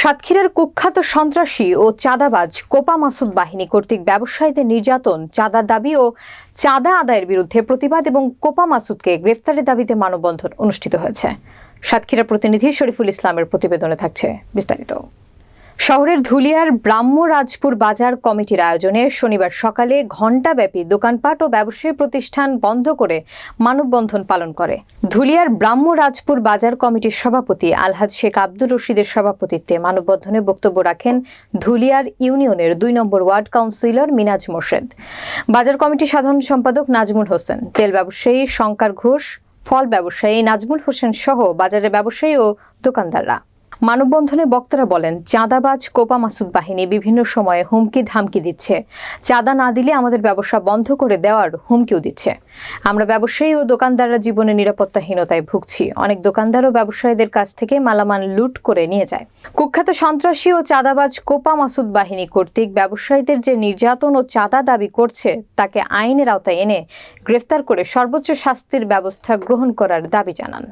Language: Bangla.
সাতক্ষীরার কুখ্যাত সন্ত্রাসী ও চাঁদাবাজ কোপা মাসুদ বাহিনী কর্তৃক ব্যবসায়ীদের নির্যাতন, চাঁদা দাবি ও চাঁদা আদায়ের বিরুদ্ধে প্রতিবাদ এবং কোপা মাসুদকে গ্রেফতারের দাবিতে মানববন্ধন অনুষ্ঠিত হয়েছে। সাতক্ষীরা প্রতিনিধি শরীফুল ইসলামের প্রতিবেদনে থাকছে বিস্তারিত। শহরের ধুলিয়ার ব্রাহ্মরাজপুর বাজার কমিটির আয়োজনে শনিবার সকালে ঘণ্টাব্যাপী দোকানপাট ও ব্যবসায়ী প্রতিষ্ঠান বন্ধ করে মানববন্ধন পালন করে। ধুলিয়ার ব্রাহ্মরাজপুর বাজার কমিটির সভাপতি আলহাজ শেখ আব্দুর রশিদের সভাপতিত্বে মানববন্ধনে বক্তব্য রাখেন ধুলিয়ার ইউনিয়নের দুই নম্বর ওয়ার্ড কাউন্সিলর মিনাজ মোর্শেদ। বাজার কমিটির সাধারণ সম্পাদক নাজমুল হোসেন, তেল ব্যবসায়ী শঙ্কর ঘোষ, ফল ব্যবসায়ী নাজমুল হোসেন সহ বাজারের ব্যবসায়ী ও দোকানদাররা। মানববন্ধনে বক্তারা বলেন, চাঁদাবাজ কোপা মাসুদ বাহিনী বিভিন্ন সময়ে হুমকি ধামকি দিচ্ছে। চাঁদা না দিলে আমাদের ব্যবসা বন্ধ করে দেওয়ার হুমকিও দিচ্ছে। আমরা ব্যবসায়ী ও দোকানদাররা জীবনে নিরাপত্তাহীনতায় ভুগছি। অনেক দোকানদার ও ব্যবসায়ীদের কাছ থেকে মালামাল লুট করে নিয়ে যায়। কুখ্যাত সন্ত্রাসী ও চাঁদাবাজ কোপা মাসুদ বাহিনী কর্তৃক ব্যবসায়ীদের যে নির্যাতন ও চাঁদা দাবি করছে, তাকে আইনের আওতায় এনে গ্রেফতার করে সর্বোচ্চ শাস্তির ব্যবস্থা গ্রহণ করার দাবি জানান।